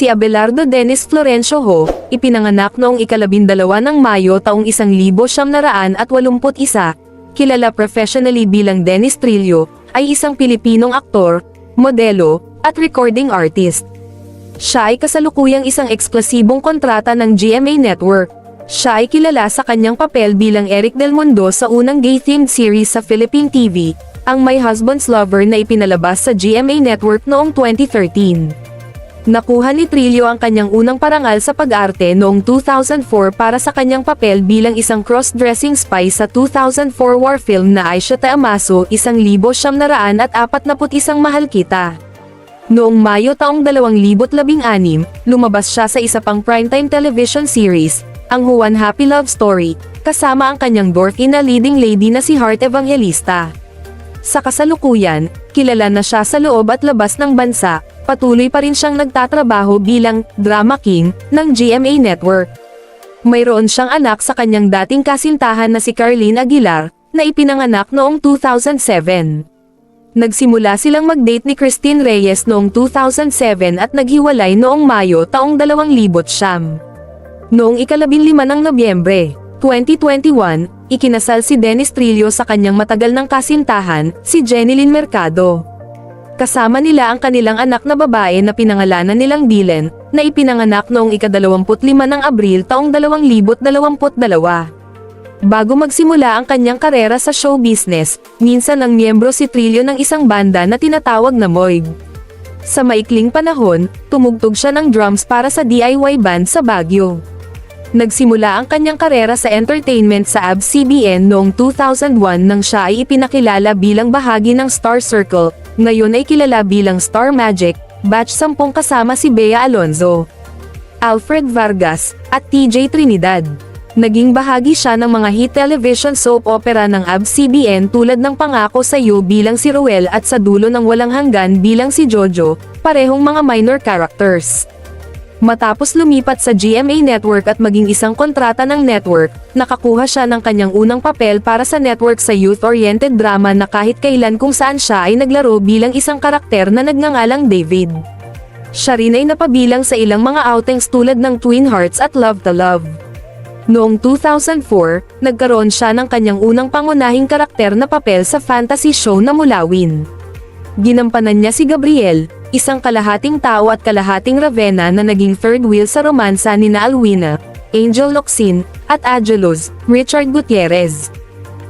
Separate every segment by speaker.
Speaker 1: Si Abelardo Dennis Florencio Ho, ipinanganak noong ikalabindalawa ng Mayo taong isang libo siyam naraan at walumput isa, kilala professionally bilang Dennis Trillo, ay isang Pilipinong aktor, modelo, at recording artist. Siya ay kasalukuyang isang eksplosibong kontrata ng GMA Network. Siya ay kilala sa kanyang papel bilang Eric Del Mundo sa unang gay-themed series sa Philippine TV, ang My Husband's Lover na ipinalabas sa GMA Network noong 2013. Nakuha ni Trillo ang kanyang unang parangal sa pag-arte noong 2004 para sa kanyang papel bilang isang cross-dressing spy sa 2004 war film na Aisha Amaso, isang libo siyam naraan at apat naput isang mahal kita. Noong Mayo taong 2016, lumabas siya sa isa pang primetime television series, ang Juan Happy Love Story, kasama ang kanyang dorky na leading lady na si Heart Evangelista. Sa kasalukuyan, kilala na siya sa loob at labas ng bansa, patuloy pa rin siyang nagtatrabaho bilang drama king ng GMA Network. Mayroon siyang anak sa kanyang dating kasintahan na si Carlene Aguilar, na ipinanganak noong 2007. Nagsimula silang mag-date ni Christine Reyes noong 2007 at naghiwalay noong Mayo taong 2009. Noong ikalabinlima ng Nobyembre, 2021, ikinasal si Dennis Trillo sa kanyang matagal ng kasintahan, si Jenilyn Mercado. Kasama nila ang kanilang anak na babae na pinangalanan nilang Dylan, na ipinanganak noong ika-25 ng Abril taong 2022. Bago magsimula ang kanyang karera sa show business, minsan ang miyembro si Trillo ng isang banda na tinatawag na Moig. Sa maikling panahon, tumugtog siya ng drums para sa DIY band sa Baguio. Nagsimula ang kanyang karera sa entertainment sa ABS-CBN noong 2001 nang siya ay ipinakilala bilang bahagi ng Star Circle, ngayon ay kilala bilang Star Magic, batch 10 kasama si Bea Alonzo, Alfred Vargas, at TJ Trinidad. Naging bahagi siya ng mga hit television soap opera ng ABS-CBN tulad ng Pangako sa Iyo bilang si Ruel at Sa Dulo ng Walang Hanggan bilang si Jojo, parehong mga minor characters. Matapos lumipat sa GMA Network at maging isang kontrata ng network, nakakuha siya ng kanyang unang papel para sa network sa youth-oriented drama na kahit kailan kung saan siya ay naglaro bilang isang karakter na nagngangalang David. Siya rin ay napabilang sa ilang mga outings tulad ng Twin Hearts at Love to Love. Noong 2004, nagkaroon siya ng kanyang unang pangunahing karakter na papel sa fantasy show na Mulawin. Ginampanan niya si Gabriel, isang kalahating tao at kalahating Ravenna na naging third wheel sa romansa ni na Alwina, Angel Locsin, at Angelos, Richard Gutierrez.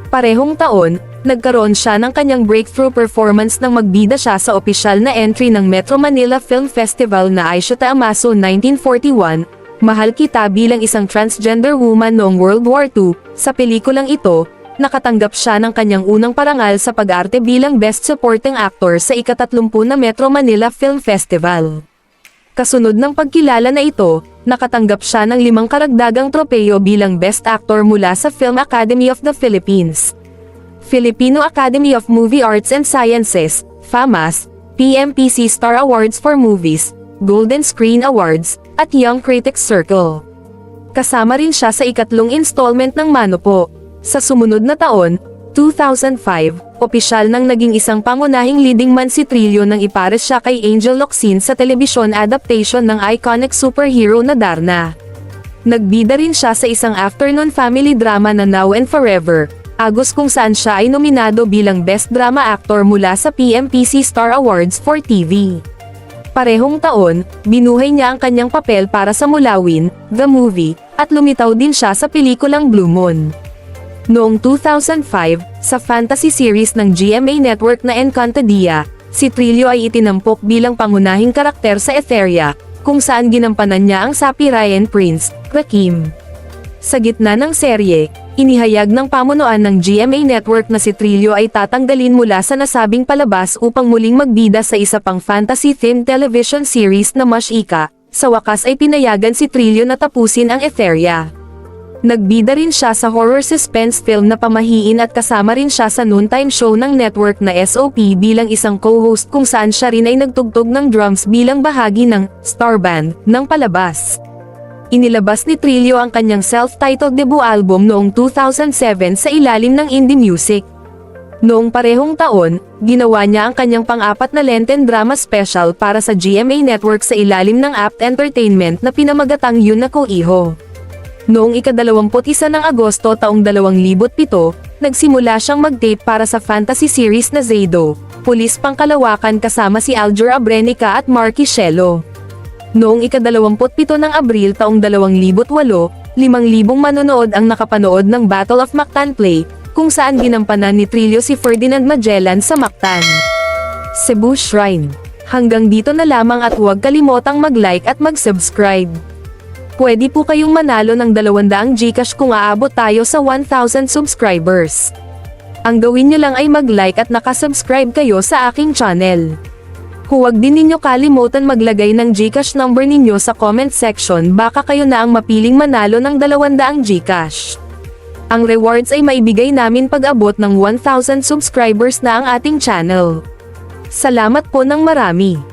Speaker 1: Parehong taon, nagkaroon siya ng kanyang breakthrough performance nang magbida siya sa opisyal na entry ng Metro Manila Film Festival na Aisha Amaso 1941, Mahal Kita bilang isang transgender woman noong World War II, sa pelikulang ito, nakatanggap siya ng kanyang unang parangal sa pag-arte bilang Best Supporting Actor sa ikatatlumpun na Metro Manila Film Festival. Kasunod ng pagkilala na ito, nakatanggap siya ng limang karagdagang tropeyo bilang Best Actor mula sa Film Academy of the Philippines. Filipino Academy of Movie Arts and Sciences, FAMAS, PMPC Star Awards for Movies, Golden Screen Awards, at Young Critics Circle. Kasama rin siya sa ikatlong installment ng Manopo. Sa sumunod na taon, 2005, opisyal nang naging isang pangunahing leading man si Trillo nang ipares siya kay Angel Locsin sa telebisyon adaptation ng iconic superhero na Darna. Nagbida rin siya sa isang afternoon family drama na Now and Forever, Agos kung saan siya ay nominado bilang Best Drama Actor mula sa PMPC Star Awards for TV. Parehong taon, binuhay niya ang kanyang papel para sa Mulawin, The Movie, at lumitaw din siya sa pelikulang Blue Moon. Noong 2005, sa fantasy series ng GMA Network na Encantadia, si Trillo ay itinampok bilang pangunahing karakter sa Etheria, kung saan ginampanan niya ang sapi Ryan Prince, Rakim. Sa gitna ng serye, inihayag ng pamunuan ng GMA Network na si Trillo ay tatanggalin mula sa nasabing palabas upang muling magbida sa isa pang fantasy-themed television series na Mashika. Sa wakas ay pinayagan si Trillo na tapusin ang Etheria. Nagbida rin siya sa horror suspense film na Pamahiin at kasama rin siya sa noontime show ng network na SOP bilang isang co-host kung saan siya rin ay nagtugtog ng drums bilang bahagi ng Star Band ng palabas. Inilabas ni Trillo ang kanyang self-titled debut album noong 2007 sa ilalim ng indie music. Noong parehong taon, ginawa niya ang kanyang pang-apat na Lenten drama special para sa GMA Network sa ilalim ng Apt Entertainment na pinamagatang Yun Ako Iho. Noong ika-21 ng Agosto taong 2007, nagsimula siyang mag-tape para sa fantasy series na Zaydo, Pulis Pangkalawakan kasama si Aljur Abrenica at Marky Shelo. Noong ika-27 ng Abril taong 2008, 5,000 manonood ang nakapanood ng Battle of Mactan Play, kung saan ginampanan ni Trillo si Ferdinand Magellan sa Mactan. Cebu Shrine. Hanggang dito na lamang at huwag kalimotang mag-like at mag-subscribe. Pwede po kayong manalo ng 200 Gcash kung aabot tayo sa 1,000 subscribers. Ang gawin nyo lang ay mag-like at nakasubscribe kayo sa aking channel. Huwag din ninyo kalimutan maglagay ng Gcash number ninyo sa comment section baka kayo na ang mapiling manalo ng 200 Gcash. Ang rewards ay maibigay namin pag-abot ng 1,000 subscribers na ang ating channel. Salamat po ng marami.